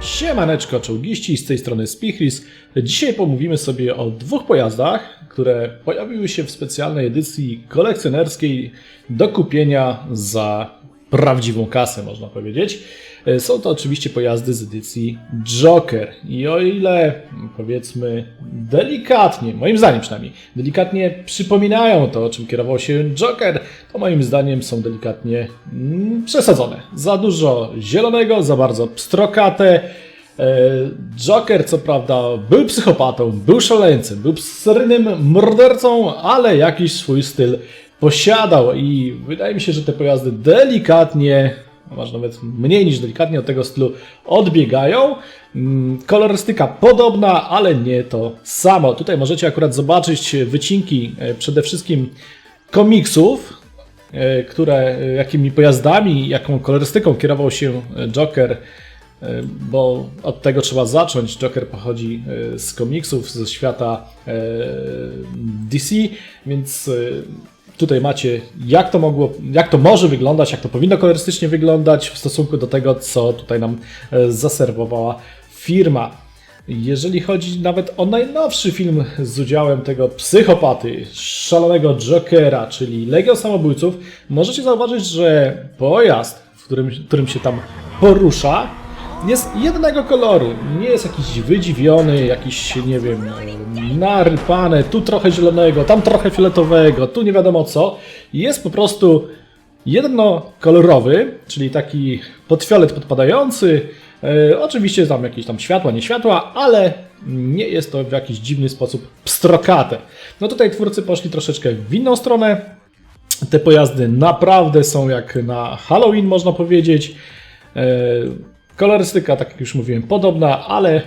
Siemaneczko czołgiści, z tej strony Spichris. Dzisiaj pomówimy sobie o dwóch pojazdach, które pojawiły się w specjalnej edycji kolekcjonerskiej do kupienia za prawdziwą kasę, można powiedzieć. E, Są to oczywiście pojazdy z edycji Joker. I o ile, powiedzmy, delikatnie, moim zdaniem przynajmniej, delikatnie przypominają to, czym kierował się Joker, to moim zdaniem są delikatnie mm, przesadzone. Za dużo zielonego, za bardzo pstrokate. E, Joker, co prawda, był psychopatą, był szaleńcem, był seryjnym mordercą, ale jakiś swój styl posiadał i wydaje mi się, że te pojazdy delikatnie, a może nawet mniej niż delikatnie od tego stylu odbiegają. Mm, Kolorystyka podobna, ale nie to samo. Tutaj możecie akurat zobaczyć wycinki e, przede wszystkim komiksów, e, które, e, jakimi pojazdami, jaką kolorystyką kierował się Joker, bo od tego trzeba zacząć. Joker pochodzi z komiksów, ze świata DC, więc tutaj macie jak to mogło, jak to może wyglądać, jak to powinno kolorystycznie wyglądać w stosunku do tego, co tutaj nam e, zaserwowała firma. Jeżeli chodzi nawet o najnowszy film z udziałem tego psychopaty, szalonego Jokera, czyli Legion Samobójców, możecie zauważyć, że pojazd, w którym, którym się tam porusza, jest jednego koloru. Nie jest jakiś wydziwiony, jakiś, nie wiem, narypany, tu trochę zielonego, tam trochę fioletowego, tu nie wiadomo co. Jest po prostu jednokolorowy, czyli taki podfiolet podpadający. E, oczywiście tam jakieś tam światła, nie światła, ale nie jest to w jakiś dziwny sposób pstrokate. No tutaj twórcy poszli troszeczkę w inną stronę. Te pojazdy naprawdę są jak na Halloween, można powiedzieć. E, Kolorystyka, tak jak już mówiłem, podobna, ale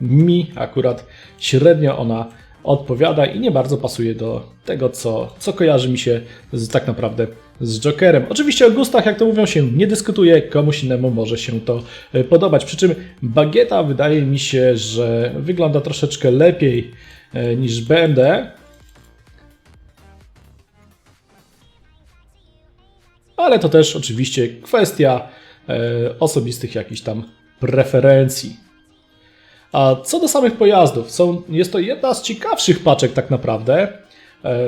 mi akurat średnio ona odpowiada i nie bardzo pasuje do tego, co, co kojarzy mi się z, tak naprawdę z Jokerem. Oczywiście o gustach, jak to mówią, się nie dyskutuje, komuś innemu może się to e, podobać. Przy czym Bagieta wydaje mi się, że wygląda troszeczkę lepiej e, niż BMD. ale to też oczywiście kwestia osobistych jakichś tam preferencji. A co do samych pojazdów, są, jest to jedna z ciekawszych paczek tak naprawdę. e,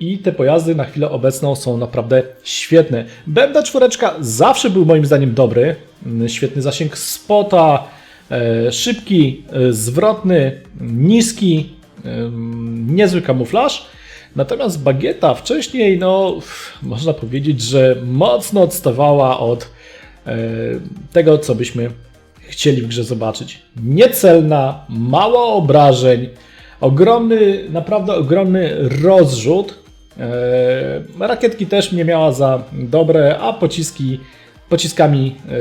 I te pojazdy na chwilę obecną są naprawdę świetne. BMW 4 zawsze był moim zdaniem dobry. Świetny zasięg spota, e, szybki, e, zwrotny, niski, niezły kamuflaż. Natomiast bagieta wcześniej, no, można powiedzieć, że mocno odstawała od e, tego, co byśmy chcieli w grze zobaczyć. Niecelna, mało obrażeń, ogromny, naprawdę ogromny rozrzut. E, rakietki też nie miała za dobre, a pociski, pociskami e,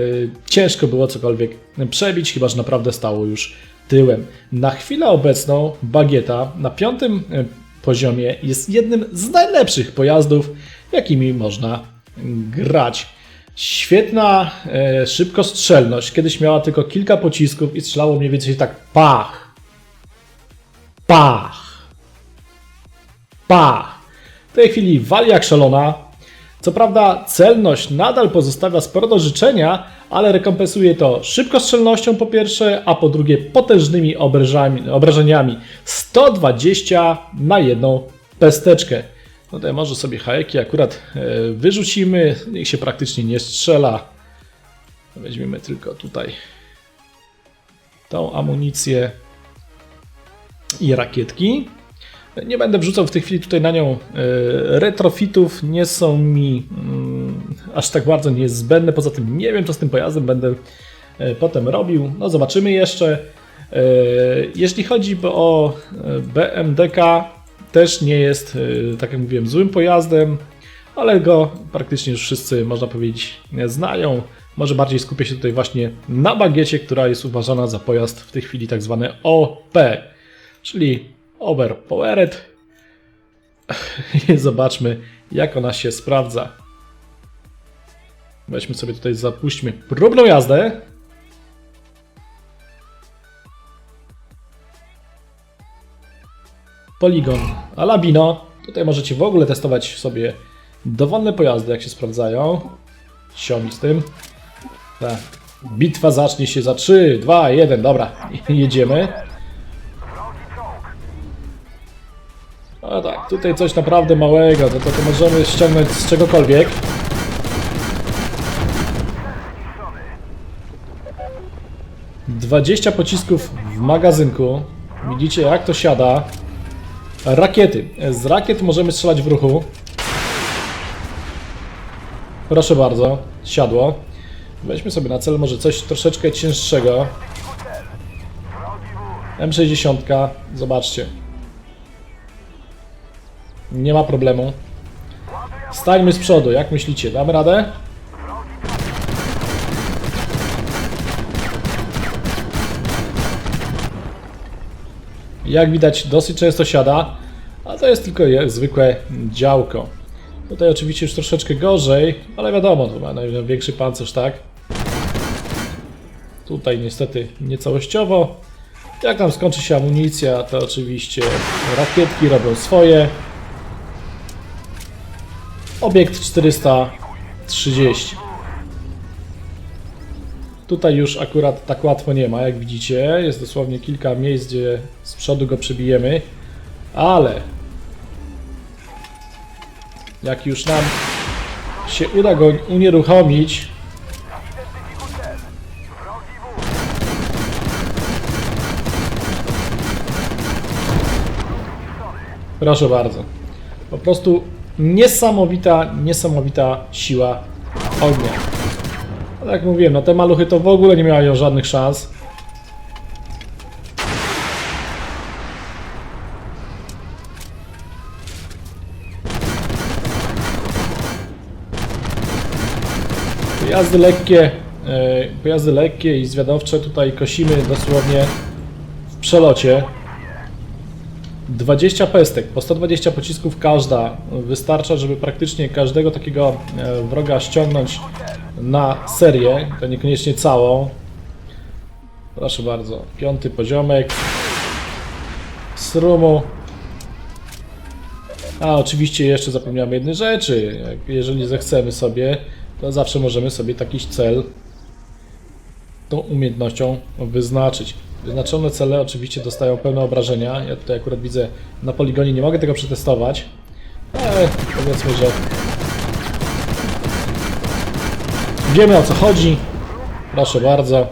ciężko było cokolwiek przebić, chyba że naprawdę stało już tyłem. Na chwilę obecną bagieta na piątym e, poziomie jest jednym z najlepszych pojazdów, jakimi można grać. Świetna e, szybkostrzelność. Kiedyś miała tylko kilka pocisków i strzelało mniej więcej tak pach. Pach. Pach. W tej chwili wali jak szalona. Co prawda celność nadal pozostawia sporo do życzenia, ale rekompensuje to szybkostrzelnością po pierwsze, a po drugie potężnymi obrażeniami. 120 na jedną pesteczkę. No tutaj może sobie hajeki akurat e, wyrzucimy, niech się praktycznie nie strzela. Weźmiemy tylko tutaj tą amunicję i rakietki. Nie będę wrzucał w tej chwili tutaj na nią e, retrofitów, nie są mi mm, aż tak bardzo niezbędne. Poza tym nie wiem, co z tym pojazdem będę e, potem robił. No zobaczymy jeszcze. Jeśli chodzi o BMDK, też nie jest, e, tak jak mówiłem, złym pojazdem, ale go praktycznie już wszyscy, można powiedzieć, znają. Może bardziej skupię się tutaj właśnie na bagiecie, która jest uważana za pojazd w tej chwili tak zwany OP, czyli Overpowered. I zobaczmy, jak ona się sprawdza. Weźmy sobie tutaj, zapuśćmy próbną jazdę. Poligon Alabino. Tutaj możecie w ogóle testować sobie dowolne pojazdy, jak się sprawdzają. Siomi z tym. Tak. Bitwa zacznie się za 3, 2, 1, dobra, jedziemy. No tak, tutaj coś naprawdę małego, to, to, to możemy ściągnąć z czegokolwiek. Dwadzieścia pocisków w magazynku. Widzicie jak to siada. Rakiety. Z rakiet możemy strzelać w ruchu. Proszę bardzo, siadło. Weźmy sobie na cel może coś troszeczkę cięższego. M60, zobaczcie. Nie ma problemu. Stańmy z przodu, jak myślicie? Damy radę? Jak widać, dosyć często siada, a to jest tylko zwykłe działko. Tutaj oczywiście już troszeczkę gorzej, ale wiadomo, to ma największy pancerz, tak? Tutaj niestety niecałościowo. Jak nam skończy się amunicja, to oczywiście rakietki robią swoje. Obiekt 430. Tutaj już akurat tak łatwo nie ma, jak widzicie. Jest dosłownie kilka miejsc, gdzie z przodu go przebijemy. Ale jak już nam się uda go unieruchomić, Proszę bardzo. Po prostu niesamowita, niesamowita siła ognia. Ale jak mówiłem, no te maluchy to w ogóle nie miały żadnych szans. Pojazdy lekkie, e, pojazdy lekkie i zwiadowcze tutaj kosimy dosłownie w przelocie. 20 pestek, po 120 pocisków każda wystarcza, żeby praktycznie każdego takiego e, wroga ściągnąć na serię, to niekoniecznie całą. Proszę bardzo, piąty poziomek z rumu. A oczywiście jeszcze zapomniałem jednej rzeczy. Jeżeli zechcemy sobie, to zawsze możemy sobie taki cel tą umiejętnością wyznaczyć. Wyznaczone cele oczywiście dostają pełne obrażenia. Ja tutaj akurat widzę na poligonie, nie mogę tego przetestować, ale powiedzmy, że wiemy o co chodzi. Proszę bardzo.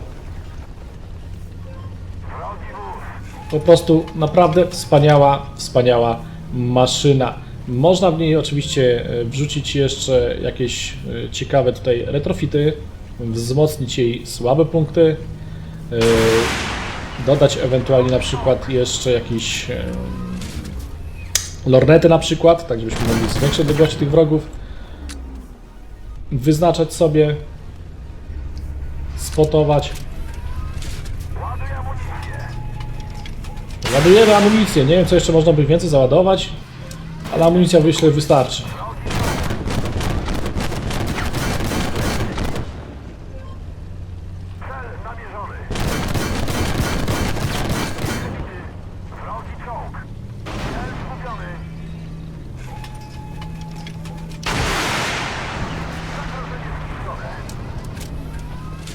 Po prostu naprawdę wspaniała, wspaniała maszyna. Można w niej oczywiście e, wrzucić jeszcze jakieś e, ciekawe tutaj retrofity, wzmocnić jej słabe punkty, e, dodać ewentualnie na przykład jeszcze jakieś lornety na przykład, tak żebyśmy mogli zwiększyć odległości tych wrogów, wyznaczać sobie, spotować. Ładujemy amunicję, nie wiem co jeszcze można by więcej załadować, ale amunicja wyśle wystarczy.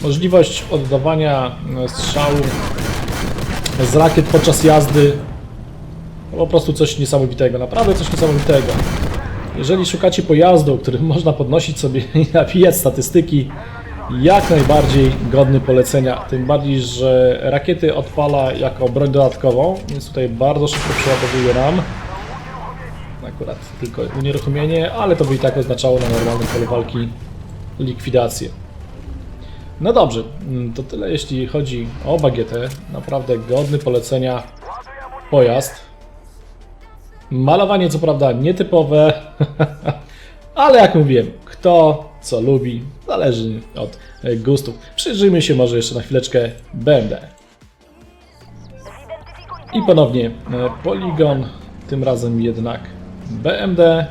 Możliwość oddawania e, strzału z rakiet podczas jazdy po prostu coś niesamowitego, naprawdę coś niesamowitego. Jeżeli szukacie pojazdu, którym można podnosić sobie i nawijać statystyki, jak najbardziej godny polecenia. Tym bardziej, że rakiety odpala jako broń dodatkową, więc tutaj bardzo szybko przeładowuje nam. Akurat tylko unieruchomienie, ale to by i tak oznaczało na normalnym polu walki likwidację. No dobrze, mm, to tyle jeśli chodzi o bagietę. Naprawdę godny polecenia pojazd. Malowanie co prawda nietypowe, ale jak mówiłem, kto co lubi, zależy od gustów. Przyjrzyjmy się może jeszcze na chwileczkę BMD. I ponownie e, Polygon, tym razem jednak BMD.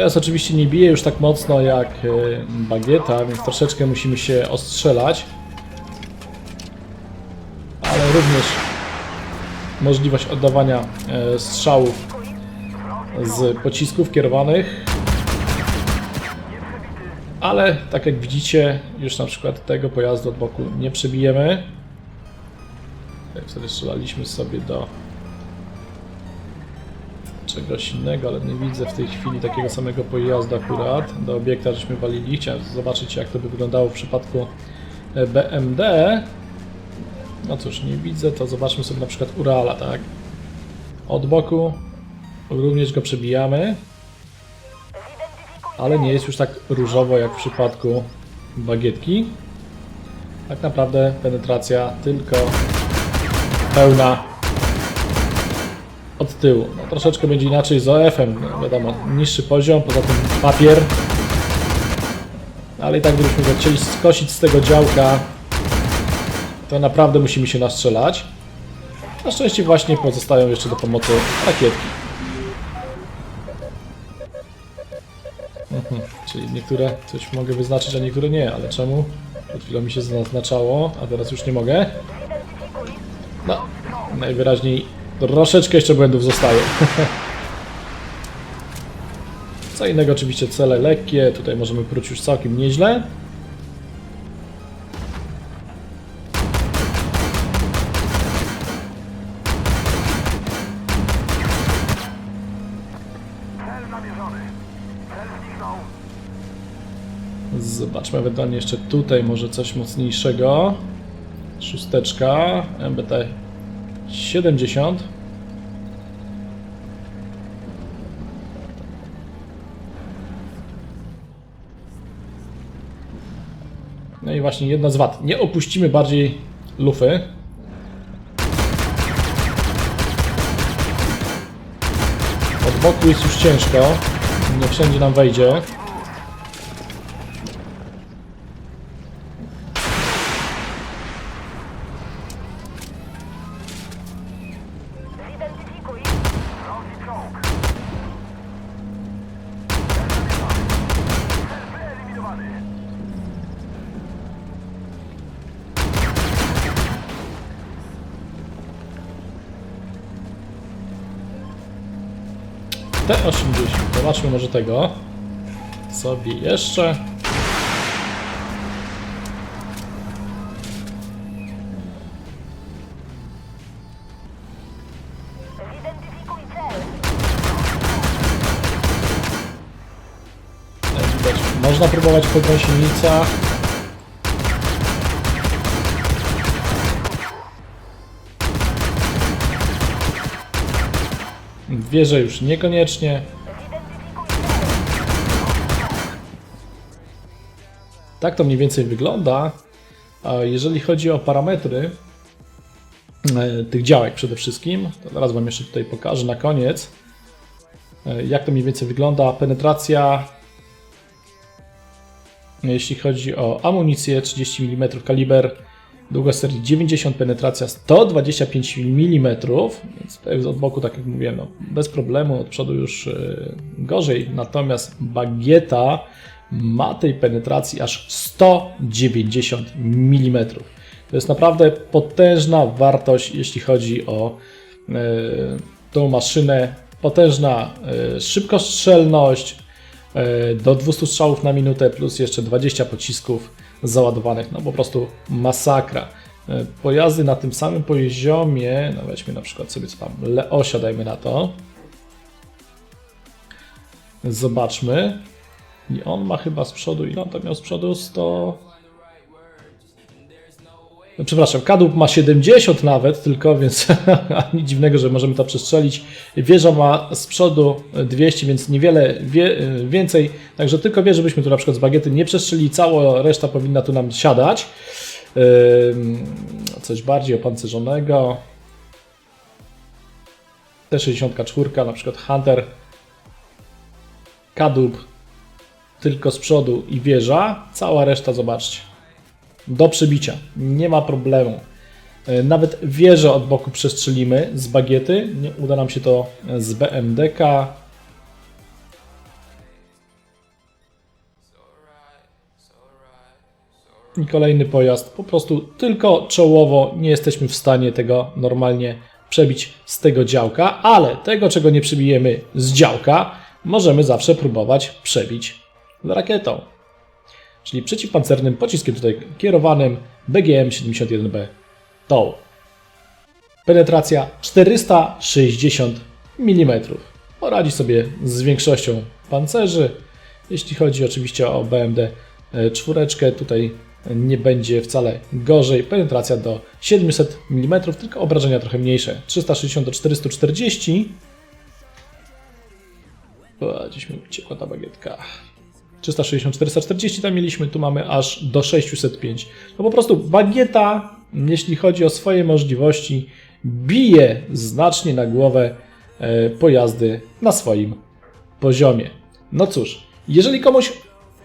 Pojazd oczywiście nie bije już tak mocno jak e, bagieta, więc troszeczkę musimy się ostrzelać. Ale również możliwość oddawania e, strzałów z pocisków kierowanych. Ale tak jak widzicie, już na przykład tego pojazdu od boku nie przebijemy. Tak wtedy strzelaliśmy sobie do czegoś innego, ale nie widzę w tej chwili takiego samego pojazdu akurat. Do obiekta żeśmy walili. Chciałem zobaczyć jak to by wyglądało w przypadku e, BMD. No cóż, nie widzę, to zobaczmy sobie na przykład Urala, tak? Od boku również go przebijamy, ale nie jest już tak różowo jak w przypadku bagietki. Tak naprawdę penetracja tylko pełna od tyłu. No, troszeczkę będzie inaczej z OF-em, no, wiadomo, niższy poziom, poza tym papier. Ale i tak gdybyśmy go chcieli skosić z tego działka, to naprawdę musimy się nastrzelać. Na szczęście właśnie pozostają jeszcze do pomocy rakietki. Mhm, czyli niektóre coś mogę wyznaczyć, a niektóre nie, ale czemu? Przed chwilą mi się zaznaczało, a teraz już nie mogę. No, najwyraźniej troszeczkę jeszcze błędów zostaje. Co innego oczywiście cele lekkie, tutaj możemy próć już całkiem nieźle. Zobaczmy ewentualnie jeszcze tutaj może coś mocniejszego. Szósteczka, MBT 70. No i właśnie jedna z wad. Nie opuścimy bardziej lufy. Od boku jest już ciężko. Nie wszędzie nam wejdzie. T80. Zobaczmy może tego. Sobie jeszcze. Zidentyfikuj cel. Jak widać, można próbować po gąsienicach. Wierzę już niekoniecznie. Tak to mniej więcej wygląda. Jeżeli chodzi o parametry e, tych działek przede wszystkim, to zaraz Wam jeszcze tutaj pokażę na koniec, e, jak to mniej więcej wygląda. Penetracja jeśli chodzi o amunicję 30 mm kaliber, długość serii 90, penetracja 125 mm, więc od boku, tak jak mówiłem, no, bez problemu, od przodu już yy, gorzej, natomiast bagieta ma tej penetracji aż 190 mm. To jest naprawdę potężna wartość, jeśli chodzi o yy, tą maszynę, potężna yy, szybkostrzelność, do 200 strzałów na minutę plus jeszcze 20 pocisków załadowanych, no po prostu masakra. E, Pojazdy na tym samym poziomie, no weźmy na przykład sobie co tam, Leosia dajmy na to. Zobaczmy. I on ma chyba z przodu, ile on tam miał z przodu? 100... No, przepraszam, kadłub ma 70 nawet tylko, więc nic dziwnego, że możemy to przestrzelić. Wieża ma z przodu 200, więc niewiele wie, więcej. Także tylko wieżę byśmy tu na przykład z bagiety nie przestrzelili, cała reszta powinna tu nam siadać. Coś bardziej opancerzonego. T64, na przykład Hunter. Kadłub tylko z przodu i wieża. Cała reszta, zobaczcie do przebicia. Nie ma problemu. E, nawet wieżę od boku przestrzelimy z bagiety. Uda nam się to z BMDK. I kolejny pojazd. Po prostu tylko czołowo nie jesteśmy w stanie tego normalnie przebić z tego działka, ale tego, czego nie przebijemy z działka, możemy zawsze próbować przebić rakietą. Czyli przeciwpancernym pociskiem tutaj kierowanym BGM-71B TOW. Penetracja 460 mm. Poradzi sobie z większością pancerzy. Jeśli chodzi oczywiście o BMD e, czwóreczkę, tutaj nie będzie wcale gorzej. Penetracja do 700 mm, tylko obrażenia trochę mniejsze. 360 do 440. O, gdzieś mi uciekła ta bagietka. 360, 440 tam mieliśmy, tu mamy aż do 605. No po prostu bagieta, jeśli chodzi o swoje możliwości, bije znacznie na głowę e, pojazdy na swoim poziomie. No cóż, jeżeli komuś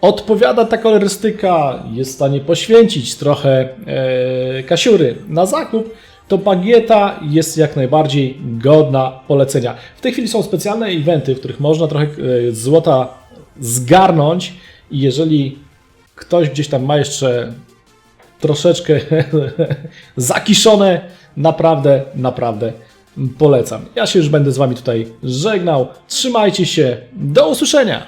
odpowiada ta kolorystyka, jest w stanie poświęcić trochę e, kasiury na zakup, to bagieta jest jak najbardziej godna polecenia. W tej chwili są specjalne eventy, w których można trochę e, złota zgarnąć i jeżeli ktoś gdzieś tam ma jeszcze troszeczkę zakiszone, naprawdę, naprawdę polecam. Ja się już będę z Wami tutaj żegnał. Trzymajcie się, do usłyszenia!